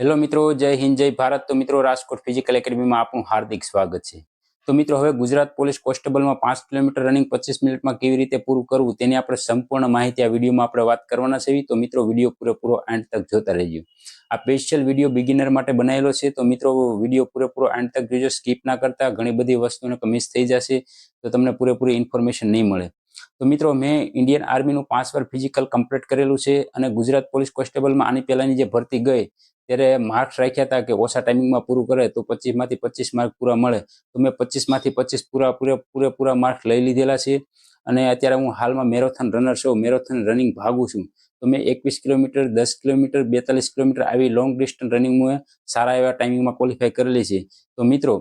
Hello મિત્રો, જય હિન્દ, જય ભારત. તો મિત્રો, રાજકોટ ફિઝિકલ એકેડમીમાં આપનું હાર્દિક સ્વાગત છે. તો મિત્રો, હવે ગુજરાત પોલીસ કોન્સ્ટેબલમાં પાંચ કિલોમીટર રનિંગ પચીસ મિનિટમાં કેવી રીતે પૂરું કરવું તેની આપણે સંપૂર્ણ માહિતી આ વિડીયોમાં આપણે વાત કરવાના છે. તો મિત્રો, વીડિયો પૂરેપૂરો એન્ડ તક જોતા રહેજો. આ સ્પેશિયલ વીડિયો બિગિનર માટે બનાવેલો છે. તો મિત્રો, વીડિયો પૂરેપૂરો એન્ડ તક જોજો. સ્કીપ ના કરતા ઘણી બધી વસ્તુને મિસ થઈ જશે. તો તમને પૂરેપૂરી ઇન્ફોર્મેશન નહીં મળે. તો મિત્રો, મેં ઇન્ડિયન આર્મીનું પાંચ વાર ફિઝિકલ કમ્પ્લીટ કરેલું છે અને ગુજરાત પોલીસ કોન્સ્ટેબલમાં આની પહેલાંની જે ભરતી ગઈ, ત્યારે માર્ક્સ રાખ્યા હતા કે ઓછા ટાઈમિંગમાં પૂરું કરે તો પચીસમાંથી પચીસ માર્ક પૂરા મળે. તો મેં પચીસમાંથી પચીસ પૂરા, પૂરે, પૂરેપૂરા માર્ક્સ લઈ લીધેલા છે અને અત્યારે હું હાલમાં મેરોથોન રનર છું મેરોથોન રનિંગ ભાગું છું. તો મેં એકવીસ કિલોમીટર, દસ કિલોમીટર, બેતાલીસ કિલોમીટર આવી લોંગ ડિસ્ટન્સ રનિંગ હું સારા એવા ટાઈમિંગમાં ક્વોલિફાય કરેલી છે. તો મિત્રો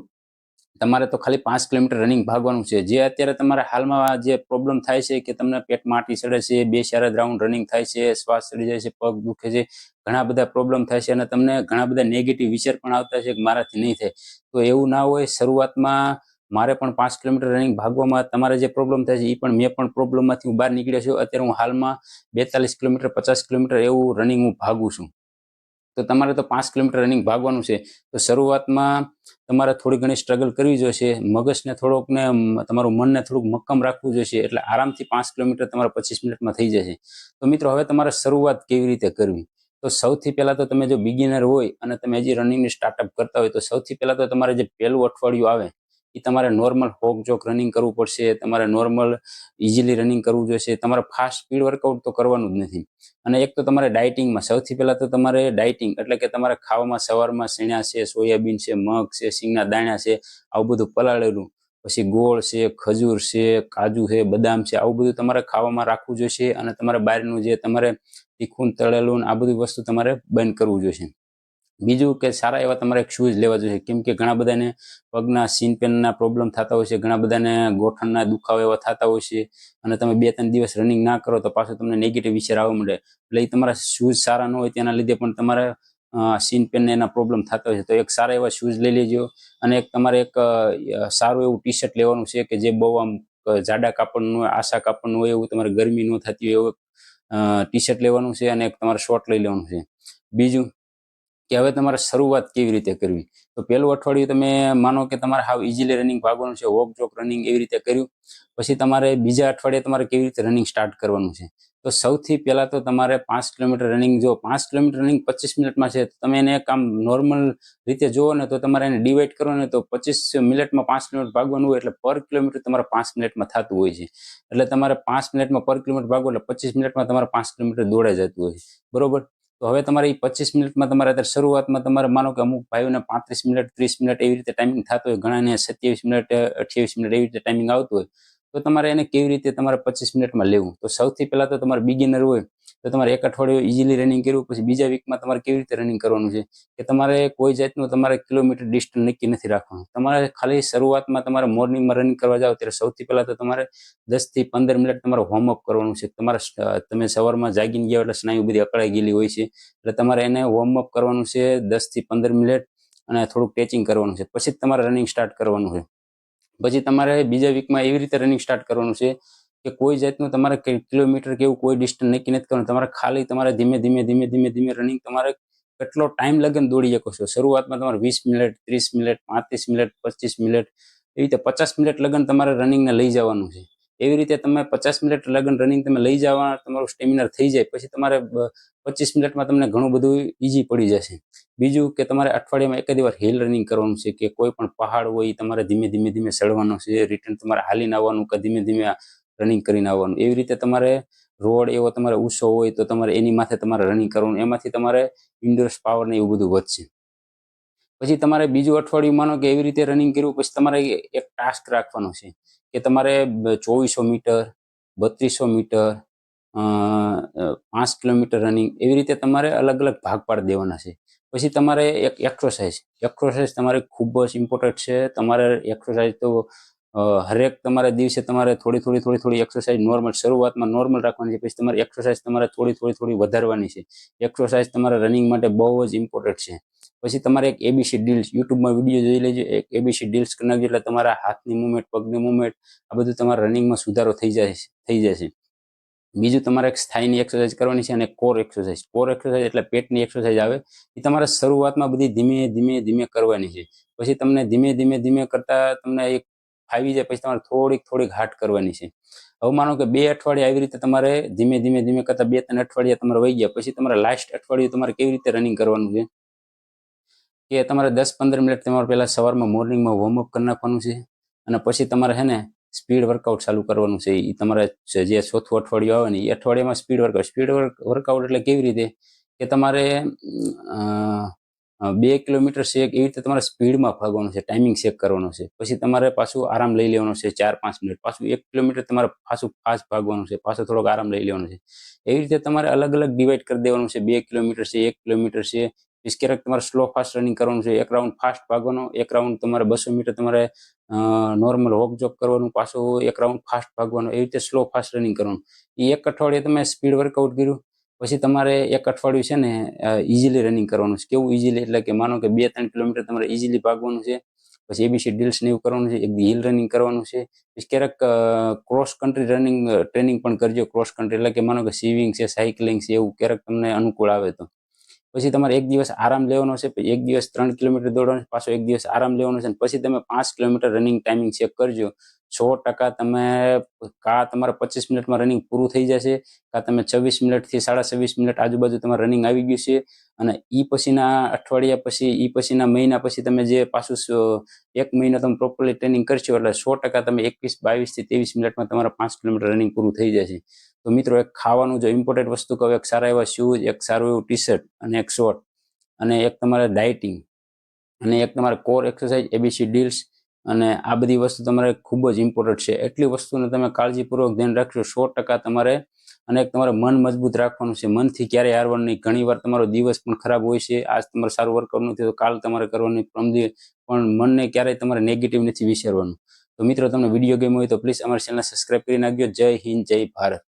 તમારે તો ખાલી પાંચ કિલોમીટર રનિંગ ભાગવાનું છે. જે અત્યારે તમારા હાલમાં જે પ્રોબ્લેમ થાય છે કે તમને પેટમાં આટી ચડે છે, બે ચાર રાઉન્ડ રનિંગ થાય છે, શ્વાસ ચડી જાય છે, પગ દુખે છે, ઘણા બધા પ્રોબ્લેમ થાય છે અને તમને ઘણા બધા નેગેટિવ વિચાર પણ આવતા છે કે મારાથી નહીં થાય. તો એવું ના હોય, શરૂઆતમાં મારે પણ પાંચ કિલોમીટર રનિંગ ભાગવામાં તમારે જે પ્રોબ્લેમ થાય છે એ પણ મેં પણ પ્રોબ્લેમમાંથી હું બહાર નીકળ્યો છું. અત્યારે હું હાલમાં બેતાલીસ કિલોમીટર, પચાસ કિલોમીટર એવું રનિંગ હું ભાગું છું. તો તમારે તો પાંચ કિલોમીટર રનિંગ ભાગવાનું છે. તો શરૂઆતમાં તમારે થોડી ઘણી સ્ટ્રગલ કરવી જોઈશે મગજને થોડોક ને તમારું મનને થોડુંક મક્કમ રાખવું જોઈશે એટલે આરામથી પાંચ કિલોમીટર તમારે પચીસ મિનિટમાં થઈ જશે. તો મિત્રો, હવે તમારે શરૂઆત કેવી રીતે કરવી? તો સૌથી પહેલા તો તમે જો બિગિનર હોય અને તમે હજી રનિંગની સ્ટાર્ટઅપ કરતા હોય, તો સૌથી પહેલા તો તમારે જે પહેલું અઠવાડિયું આવે તમારે નોર્મલ હોક જોક રનિંગ કરવું પડશે, તમારે નોર્મલ ઇઝીલી રનિંગ કરવું જોઈશે તમારે ફાસ્ટ સ્પીડ વર્કઆઉટ તો કરવાનું જ નથી. અને એક તો તમારે ડાયટિંગમાં સૌથી પહેલા તો તમારે ડાયટિંગ એટલે કે તમારે ખાવામાં સવારમાં શેણા છે, સોયાબીન છે, મગ છે સિંગના દાણા છે, આવું બધું પલાળેલું. પછી ગોળ છે, ખજૂર છે, કાજુ છે, બદામ છે, આવું બધું તમારે ખાવામાં રાખવું જોઈશે અને તમારે બહારનું જે તમારે તીખું, તળેલું આ બધી વસ્તુ તમારે બંધ કરવું જોઈશે બીજું કે સારા એવા તમારે શૂઝ લેવા જોઈએ. કેમ કે ઘણા બધાને પગના સીન પેનના પ્રોબ્લેમ થતા હોય છે, ઘણા બધાને ગોઠણના દુખાવા એવા થતા હોય છે અને તમે બે ત્રણ દિવસ રનિંગ ના કરો તો પાછું તમને નેગેટિવ વિચાર આવવા મળે એટલે એ તમારા શૂઝ સારા ન હોય તેના લીધે પણ તમારે સીન પેનને એના પ્રોબ્લેમ થતા હોય છે. તો એક સારા એવા શૂઝ લઈ લેજો અને એક તમારે એક સારું એવું ટી શર્ટ લેવાનું છે કે જે બહુ આમ જાડા કાપડનું હોય, આશા કાપડનું હોય એવું તમારે ગરમી ન થતી હોય એવું ટી શર્ટ લેવાનું છે અને એક તમારે શોર્ટ લઈ લેવાનું છે. બીજું કે હવે તમારે શરૂઆત કેવી રીતે કરવી? તો પહેલું અઠવાડિયું તમે માનો કે તમારે હાવ ઇઝીલી રનિંગ ભાગવાનું છે વોક જોક રનિંગ એવી રીતે કર્યું. પછી તમારે બીજા અઠવાડિયે તમારે કેવી રીતે રનિંગ સ્ટાર્ટ કરવાનું છે? તો સૌથી પહેલાં તો તમારે પાંચ કિલોમીટર રનિંગ જો પાંચ કિલોમીટર રનિંગ પચીસ મિનિટમાં છે તમે એને કામ નોર્મલ રીતે જુઓ ને તો તમારે એને ડિવાઈડ કરો ને તો પચીસ મિનિટમાં પાંચ કિલોમીટર ભાગવાનું હોય એટલે પર કિલોમીટર તમારે પાંચ મિનિટમાં થતું હોય છે. એટલે તમારે પાંચ મિનિટમાં પર કિલોમીટર ભાગવું એટલે પચીસ મિનિટમાં તમારે પાંચ કિલોમીટર દોડાઈ જતું હોય બરોબર? તો હવે તમારે પચીસ મિનિટમાં તમારે અત્યારે શરૂઆતમાં તમારે માનો કે અમુક ભાઈઓને પાંત્રીસ મિનિટ, ત્રીસ મિનિટ એવી રીતે ટાઈમિંગ થતો હોય, ઘણાને સત્યાવીસ મિનિટ, અઠ્યાવીસ મિનિટ એવી રીતે ટાઈમિંગ આવતું હોય તો તમારે એને કેવી રીતે તમારે પચીસ મિનિટમાં લેવું? તો સૌથી પહેલાં તો તમારે બિગિનર હોય, તો તમારે એક અઠવાડિયું ઇઝીલી રનિંગ કરવું પછી બીજા વીકમાં તમારે કેવી રીતે રનિંગ કરવાનું છે? કે તમારે કોઈ જાતનું તમારે કિલોમીટર ડિસ્ટન્સ નક્કી નથી રાખવાનું. તમારે ખાલી શરૂઆતમાં તમારે મોર્નિંગમાં રનિંગ કરવા જાઓ ત્યારે સૌથી પહેલાં તો તમારે દસથી પંદર મિનિટ તમારે વોર્મઅપ કરવાનું છે. તમારે તમે સવારમાં જાગીને ગયા એટલે સ્નાયુ બધી અકળાઈ ગયેલી હોય છે. એટલે તમારે એને વોર્મઅપ કરવાનું છે દસથી પંદર મિનિટ અને થોડુંક ટેચિંગ કરવાનું છે. પછી જ તમારે રનિંગ સ્ટાર્ટ કરવાનું છે. પછી તમારે બીજા વીકમાં એવી રીતે રનિંગ સ્ટાર્ટ કરવાનું છે કે કોઈ જાતનું તમારે કિલોમીટર કે એવું કોઈ ડિસ્ટન્સ નક્કી નથી કરવાનું. તમારે ખાલી તમારે ધીમે ધીમે ધીમે ધીમે ધીમે રનિંગ તમારે કેટલો ટાઈમ લગન દોડી શકો છો. શરૂઆતમાં તમારે વીસ મિનિટ ત્રીસ મિનિટ પાંત્રીસ મિનિટ પચીસ મિનિટ એવી રીતે પચાસ મિનિટ લગન તમારે રનિંગને લઈ જવાનું છે. એવી રીતે તમે પચાસ મિનિટ લગન રનિંગ તમે લઈ જવા તમારું સ્ટેમિનર થઈ જાય, પછી તમારે પચીસ મિનિટમાં તમને ઘણું બધું ઈઝી પડી જશે. બીજું કે તમારે અઠવાડિયામાં એક વાર હિલ રનિંગ કરવાનું છે કે કોઈ પણ પહાડ હોય, તમારે ધીમે ધીમે ધીમે ચડવાનું છે રિટર્ન તમારે હાલીને આવવાનું કે ધીમે ધીમે રનિંગ કરીને આવવાનું. એવી રીતે તમારે રોડ એવો તમારે ઊંચો હોય તો તમારે એની માથે તમારે રનિંગ કરવાનું, એમાંથી તમારે ઇન્ડોર્સ પાવર ને એવું બધું વધશે. પછી તમારે બીજું અઠવાડિયું માનો કે એવી રીતે રનિંગ કર્યું, પછી તમારે એક ટાસ્ક રાખવાનો છે. કે તમારે ચોવીસો મીટર, બત્રીસો મીટર પાંચ કિલોમીટર રનિંગ એવી રીતે તમારે અલગ અલગ ભાગ પાડી દેવાના છે. પછી તમારે એક એક્સરસાઇઝ એક્સરસાઇઝ તમારે ખૂબ જ ઇમ્પોર્ટન્ટ છે. તમારે એક્સરસાઇઝ તો હરેક તમારે દિવસે તમારે થોડી થોડી થોડી થોડી એક્સરસાઇઝ નોર્મલ શરૂઆતમાં નોર્મલ રાખવાની છે, પછી તમારે એક્સરસાઇઝ તમારે થોડી થોડી થોડી વધારવાની છે. એક્સરસાઇઝ તમારે રનિંગ માટે બહુ જ ઇમ્પોર્ટન્ટ છે. પછી તમારે એક એબીસી ડીલ્સ યુટ્યુબમાં વીડિયો જોઈ લેજો, એક એબીસી ડીલ્સ કરી નાખજો એટલે તમારા હાથની મુવમેન્ટ પગની મુવમેન્ટ આ બધું તમારા રનિંગમાં સુધારો થઈ જાય થઈ જશે બીજું તમારે એક સ્થાયીની એક્સરસાઇઝ કરવાની છે અને કોર એક્સરસાઇઝ કોર એક્સરસાઇઝ એટલે પેટની એક્સરસાઇઝ આવે, એ તમારે શરૂઆતમાં બધી ધીમે ધીમે ધીમે કરવાની છે. પછી તમને ધીમે ધીમે ધીમે કરતા તમને એક ફાવી જાય, પછી તમારે થોડીક થોડીક હાટ કરવાની છે. હવે માનો કે બે અઠવાડિયા આવી રીતે તમારે ધીમે ધીમે ધીમે કરતા બે, ત્રણ અઠવાડિયા તમારે વહી ગયા, પછી તમારે લાસ્ટ અઠવાડિયું તમારે કેવી રીતે રનિંગ કરવાનું છે? કે તમારે દસ, પંદર મિનિટ તમારે પહેલાં સવારમાં મોર્નિંગમાં વોર્મઅપ કરી નાખવાનું છે, અને પછી તમારે હે ને સ્પીડ વર્કઆઉટ ચાલુ કરવાનું છે. એ તમારે જે ચોથું અઠવાડિયું આવે ને એ અઠવાડિયામાં સ્પીડ વર્કઆઉટ સ્પીડ વર્કઆઉટ એટલે કેવી રીતે? કે તમારે બે કિલોમીટર છે એવી રીતે તમારે સ્પીડમાં ભાગવાનું છે ટાઈમિંગ શેક કરવાનો છે. પછી તમારે પાછું આરામ લઈ લેવાનો છે ચાર પાંચ મિનિટ. પાછું એક કિલોમીટર તમારે પાછું ફાસ્ટ ભાગવાનું છે, પાછો થોડોક આરામ લઈ લેવાનો છે. એવી રીતે તમારે અલગ અલગ ડિવાઈડ કરી દેવાનું છે. બે કિલોમીટર છે, એક કિલોમીટર છે. પછી ક્યારેક તમારે સ્લો ફાસ્ટ રનિંગ કરવાનું છે. એક રાઉન્ડ ફાસ્ટ ભાગવાનો, એક રાઉન્ડ તમારે બસો મીટર તમારે નોર્મલ વોક જોક કરવાનું, પાછું એક રાઉન્ડ ફાસ્ટ ભાગવાનું. એવી રીતે સ્લો ફાસ્ટ રનિંગ કરવાનું. એ એક અઠવાડિયે તમે સ્પીડ વર્કઆઉટ કર્યું પછી તમારે એક અઠવાડિયું છે ને ઇઝીલી રનિંગ કરવાનું છે. કેવું ઇઝીલી એટલે કે માનો કે બે ત્રણ કિલોમીટર તમારે ઇઝીલી ભાગવાનું છે, પછી એબીસી ડીલ્સ ને એવું કરવાનું છે, એક હિલ રનિંગ કરવાનું છે, પછી ક્યારેક ક્રોસ કન્ટ્રી રનિંગ ટ્રેનિંગ પણ કરજો ક્રોસ કન્ટ્રી એટલે કે માનો કે સ્વિમિંગ છે સાયકલિંગ છે, એવું ક્યારેક તમને અનુકૂળ આવે તો. પછી તમારે એક દિવસ આરામ લેવાનો છે એક દિવસ ત્રણ કિલોમીટર દોડવાનું પાછો એક દિવસ આરામ લેવાનો છે, પછી તમે પાંચ કિલોમીટર રનિંગ ટાઈમિંગ ચેક કરજો. સો ટકા તમે કા તમારે પચીસ મિનિટમાં રનિંગ પૂરું થઈ જશે, કા તમે છવ્વીસ મિનિટથી સાડા છવ્વીસ મિનિટ આજુબાજુ તમારે રનિંગ આવી ગયું છે, અને એ પછીના અઠવાડિયા પછી એ પછીના મહિના પછી તમે જે પાછું એક મહિનો તમે પ્રોપરલી ટ્રેનિંગ કરશો, એટલે સો ટકા તમે એકવીસ, બાવીસથી ત્રેવીસ મિનિટમાં તમારા પાંચ કિલોમીટર રનિંગ પૂરું થઈ જશે. તો મિત્રો એક ખાવાનું જો ઇમ્પોર્ટેન્ટ વસ્તુ કહું, એક સારા એવા શૂઝ એક સારું એવું ટી શર્ટ અને એક શોર્ટ અને એક તમારે ડાયટિંગ અને એક તમારે કોર એક્સરસાઇઝ એબીસી ડીલ્સ અને આ બધી વસ્તુ તમારે ખૂબ જ ઇમ્પોર્ટન્ટ છે. એટલી વસ્તુને તમે કાળજીપૂર્વક ધ્યાન રાખશો સો ટકા તમારે અને એક તમારે મન મજબૂત રાખવાનું છે. મનથી ક્યારેય હારવાનું નહીં. ઘણી વાર તમારો દિવસ પણ ખરાબ હોય છે. આજ તમારે સારું વર્કઆઉટ નથી તો કાલ તમારે કરવાની પ્રમદી પણ મનને ક્યારેય તમારે નેગેટિવ નથી વિચારવાનું. તો મિત્રો, તમને વીડિયો ગેમ હોય તો પ્લીઝ અમારી ચેનલ સબસ્ક્રાઇબ કરી નાખજો. જય હિન્દ, જય ભારત.